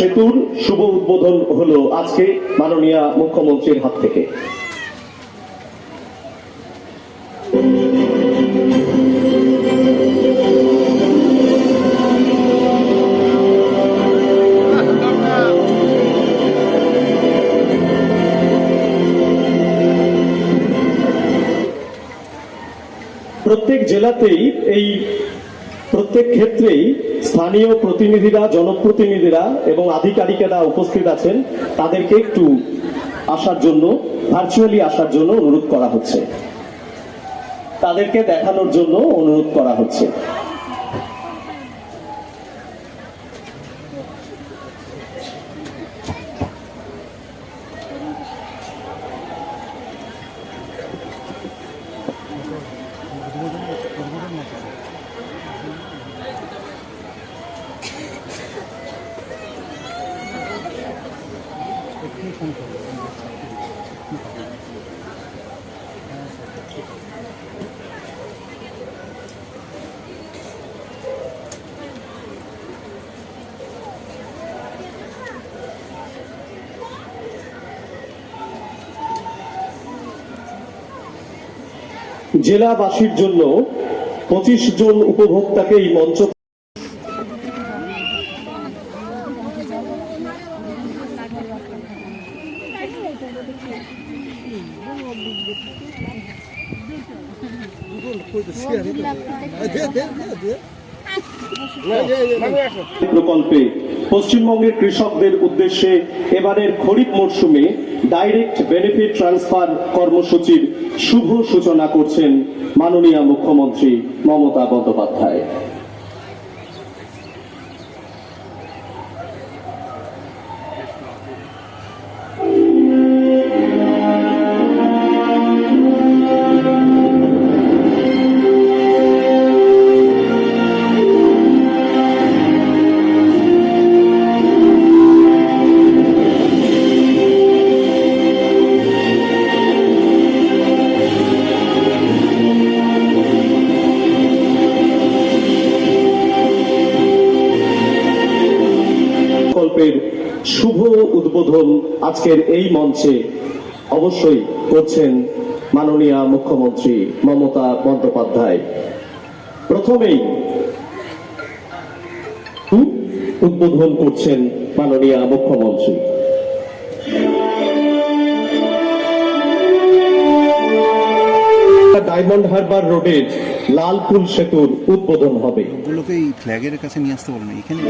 সেতুর শুভ উদ্বোধন হলো আজকে মাননীয় মুখ্যমন্ত্রীর হাত থেকে। প্রত্যেক জেলাতেই এই প্রত্যেক ক্ষেত্রেই স্থানীয় প্রতিনিধিরা, জনপ্রতিনিধিরা এবং আধিকারিকেরা উপস্থিত আছেন, তাদেরকে একটু আসার জন্য ভার্চুয়ালি আসার জন্য অনুরোধ করা হচ্ছে। তাদেরকে দেখানোর জন্য অনুরোধ করা হচ্ছে। জেলাবাসীর জন্য পঁচিশ জন উপভোক্তাকে এই মঞ্চ প্রকল্পে পশ্চিমবঙ্গের কৃষকদের উদ্দেশ্যে এবারের খরিফ মরশুমে ডাইরেক্ট বেনিফিট ট্রান্সফার কর্মসূচির শুভ সূচনা করছেন মাননীয় মুখ্যমন্ত্রী মমতা বন্দ্যোপাধ্যায়। আজকের এই মঞ্চে অবশ্যই করছেন মাননীয় মুখ্যমন্ত্রী মমতা বন্দ্যোপাধ্যায়। প্রথমেই উদ্বোধন করছেন মাননীয় মুখ্যমন্ত্রী। ডায়মন্ড হারবার রোডের লালপুল সেতুর উদ্বোধন হবে। ওগুলোকে এই ফ্ল্যাগের কাছে নিয়ে আসতে পারো না, এখানে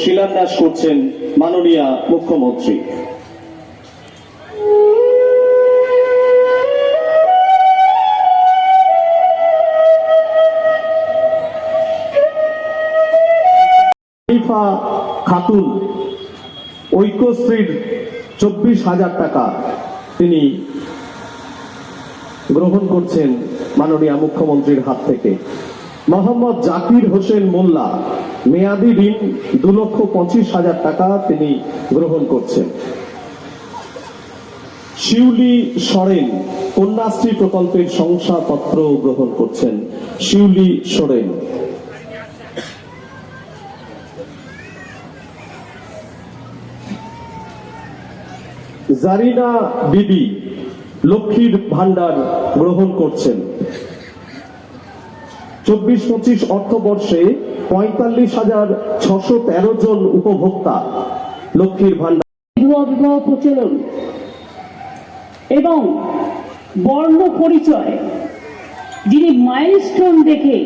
শিলান্যাস করছেন মাননীয় মুখ্যমন্ত্রী। খাতুন, ঐক্যশ্রীর চব্বিশ হাজার টাকা তিনি গ্রহণ করছেন মাননীয় মুখ্যমন্ত্রীর হাত থেকে। মোহাম্মদ জাকির হোসেন মোল্লা, মেয়াদি ঋণ দু লক্ষ পঁচিশ হাজার টাকা তিনি গ্রহণ করছেন। শিউলি সরেন, কন্যাশ্রী প্রকল্পের শংসাপত্র গ্রহণ করছেন। শিউলি সরেন। জারিনা বিবি, লক্ষ্মীর ভান্ডার গ্রহণ করছেন। চব্বিশ পঁচিশ অর্থবর্ষে পঁয়তাল্লিশ হাজার ছশো তেরো জন উপভোক্তা। লক্ষ্মীর ভান্ডার প্রচলন এবং বর্ণ পরিচয়, যিনি মাইলস্টোন দেখে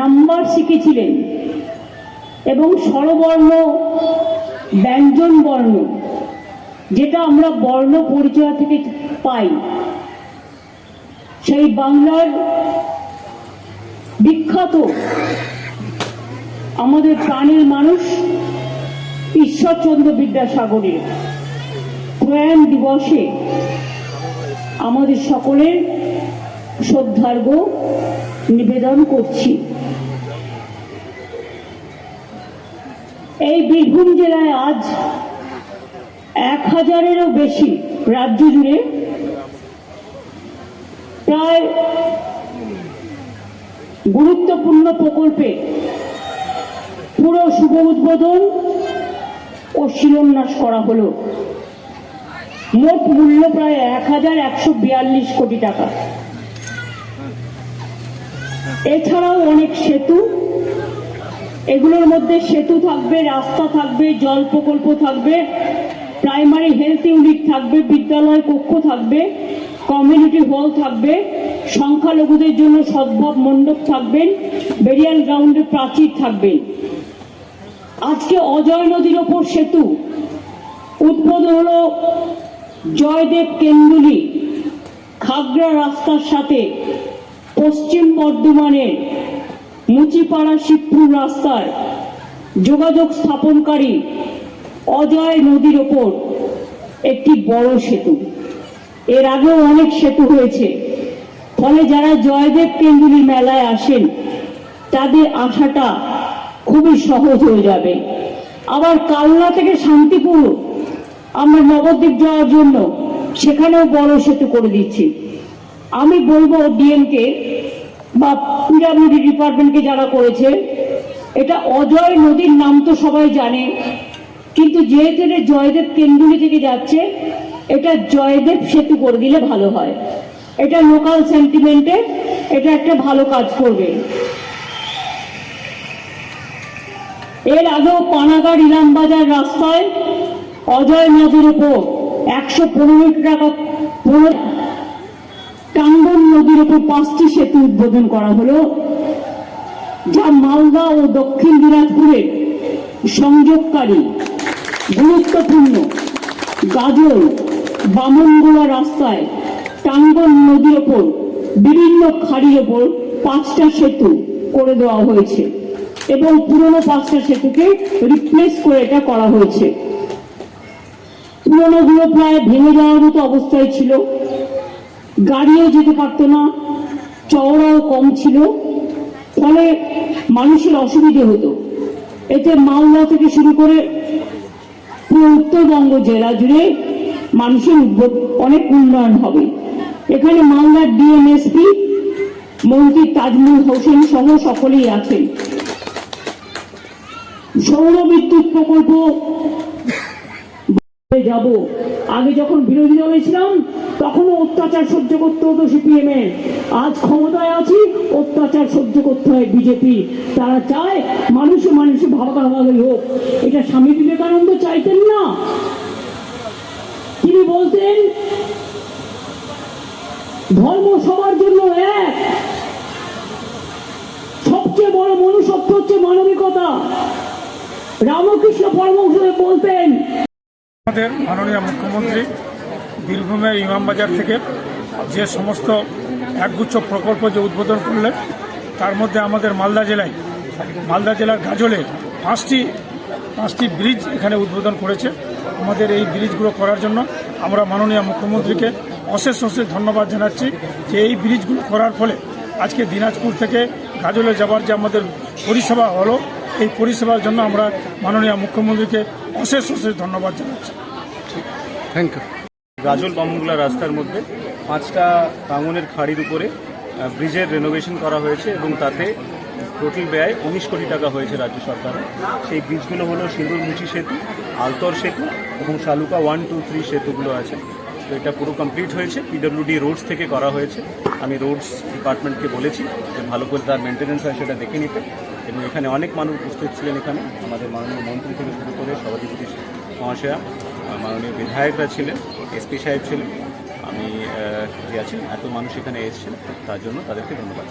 নাম্বার শিখেছিলেন এবং স্বরবর্ণ ব্যঞ্জন বর্ণ যেটা আমরা বর্ণ পরিচয় থেকে পাই। সেই বাংলার বিখ্যাত, আমাদের প্রাণের মানুষ ঈশ্বরচন্দ্র বিদ্যাসাগরের প্রয়াণ দিবসে আমাদের সকলের শ্রদ্ধার্ঘ নিবেদন করছি। এই বীরভূম জেলায় আজ এক হাজারেরও বেশি রাজ্য জুড়ে প্রায় গুরুত্বপূর্ণ প্রকল্পে পুরো শুভ উদ্বোধন ও শিলান্যাস করা হলো। মোট মূল্য প্রায় এক হাজার একশো বিয়াল্লিশ কোটি টাকা। এছাড়াও অনেক সেতু। এগুলোর মধ্যে সেতু থাকবে, রাস্তা থাকবে, জল প্রকল্প থাকবে। প্রাইমারি হেলথ ইউনিট থাকবে, বিদ্যালয় কক্ষ থাকবে, কমিউনিটি হল থাকবে, সংখ্যালঘুদের জন্য সদ্ভাব মণ্ডপ থাকবেন, বেরিয়াল গ্রাউন্ডে প্রাচীর থাকবেন আজকে অজয় নদীর ওপর সেতু। উদ্বোধন হল জয়দেব কেন্দুলি খাগড়া রাস্তার সাথে পশ্চিম বর্ধমানের মুচিপাড়া শিবপুর রাস্তার যোগাযোগ স্থাপনকারী অজয় নদীর ওপর একটি বড় সেতু। এর আগেও অনেক সেতু হয়েছে। ফলে যারা জয়দেব কেন্দুলি মেলায় আসেন, তাদের আসাটা খুবই সহজ হয়ে যাবে। আবার কালনা থেকে শান্তিপুর আমরা নবদ্বীপ যাওয়ার জন্য সেখানেও বড় সেতু করে দিচ্ছি। আমি বলব ডিএমকে বা পিডাব্লিউডি ডিপার্টমেন্টকে যারা করেছে, এটা অজয় নদীর নাম তো সবাই জানে কিন্তু যেহেতু এটা জয়দেব কেন্দুলি থেকে যাচ্ছে, এটা জয়দেব সেতু করে দিলে ভালো হয়। এটা লোকাল সেন্টিমেন্টে এটা একটা ভালো কাজ করবে। এর আগেও পানাগড় ইলামবাজার রাস্তায় অজয় নদীর উপর একশো পনেরো টাকা পনেরো টাঙ্গন নদীর উপর পাঁচটি সেতু উদ্বোধন করা হলো, যা মালদা ও দক্ষিণ দিনাজপুরের সংযোগকারী। গুরুত্বপূর্ণ। গাজল, বামনগোলা রাস্তায়, টাঙ্গন নদীর ওপর, বিভিন্ন খাড়ির ওপর পাঁচটা সেতু করে দেওয়া হয়েছে এবং পুরনো পাঁচটা সেতুকে রিপ্লেস করে এটা করা হয়েছে। পুরনোগুলো প্রায় ভেঙে যাওয়ার মতো অবস্থায় ছিল। গাড়িও যেতে পারত না, চওড়াও কম ছিল, ফলে মানুষের অসুবিধে হতো। এতে মালদা থেকে শুরু করে পুরো উত্তরবঙ্গ জেলা জুড়ে মানুষের অনেক উন্নয়ন হবে। এখানে মালদার ডিএমএসপি মন্ত্রী তাজমুল হোসেন সহ সকলেই আছেন সৌর বিদ্যুৎ প্রকল্প যাব। আগে যখন বিরোধী দলে ছিলাম তখনও অত্যাচার সহ্য করতে হতো সিপিএম এর আজ ক্ষমতায় আছি, অত্যাচার সহ্য করতে হয় বিজেপি। তারা চায় মানুষে মানুষে ভাগাভাগি হোক এটা স্বামী বিবেকানন্দ চাইতেন না। তিনি বলতেন, ধর্ম সবার জন্য এক। সবচেয়ে বড় মনুষ্যত্ব হচ্ছে মানবিকতা। রামকৃষ্ণ পরমহংসদেব বলতেন, আমাদের মাননীয় মুখ্যমন্ত্রী বীরভূমের ইমামবাজার থেকে যে সমস্ত একগুচ্ছ প্রকল্প যে উদ্বোধন করলেন তার মধ্যে আমাদের মালদা জেলায়, মালদা জেলার গাজলে পাঁচটি পাঁচটি ব্রিজ এখানে উদ্বোধন করেছে। আমাদের এই ব্রিজগুলো করার জন্য আমরা মাননীয় মুখ্যমন্ত্রীকে অশেষ অশেষ ধন্যবাদ জানাচ্ছি যে এই ব্রিজগুলো করার ফলে আজকে দিনাজপুর থেকে গাজলে যাবার যে আমাদের পরিষেবা হলো, এই পরিষেবার জন্য আমরা মাননীয় মুখ্যমন্ত্রীকে অশেষ অশেষ ধন্যবাদ জানাচ্ছি। থ্যাংক ইউ গাজল বামুংলা রাস্তার মধ্যে পাঁচটা ভাঙনের খাড়ির উপরে ব্রিজের রেনোভেশন করা হয়েছে এবং তাতে টোটাল ব্যয় উনিশ কোটি টাকা হয়েছে রাজ্য সরকারের। সেই ব্রিজগুলো হলো সিঁদুরমুচি সেতু, আলতর সেতু এবং শালুকা ওয়ান টু থ্রি সেতুগুলো আছে। তো এটা পুরো কমপ্লিট হয়েছে। পিডব্লিউডি রোডস থেকে করা হয়েছে। আমি রোডস ডিপার্টমেন্টকে বলেছি যে ভালো করে তার মেনটেন্যান্স হয় সেটা দেখে নিতে। এবং এখানে অনেক মানুষ উপস্থিত ছিলেন এখানে। আমাদের মাননীয় মন্ত্রী থেকে শুরু করে সভাধিপতি মহাশয়া, মাননীয় বিধায়করা ছিলেন। এসপি সাহেব ছিলেন আমি আছি এত মানুষ এখানে এসেছেন তার জন্য তাদেরকে ধন্যবাদ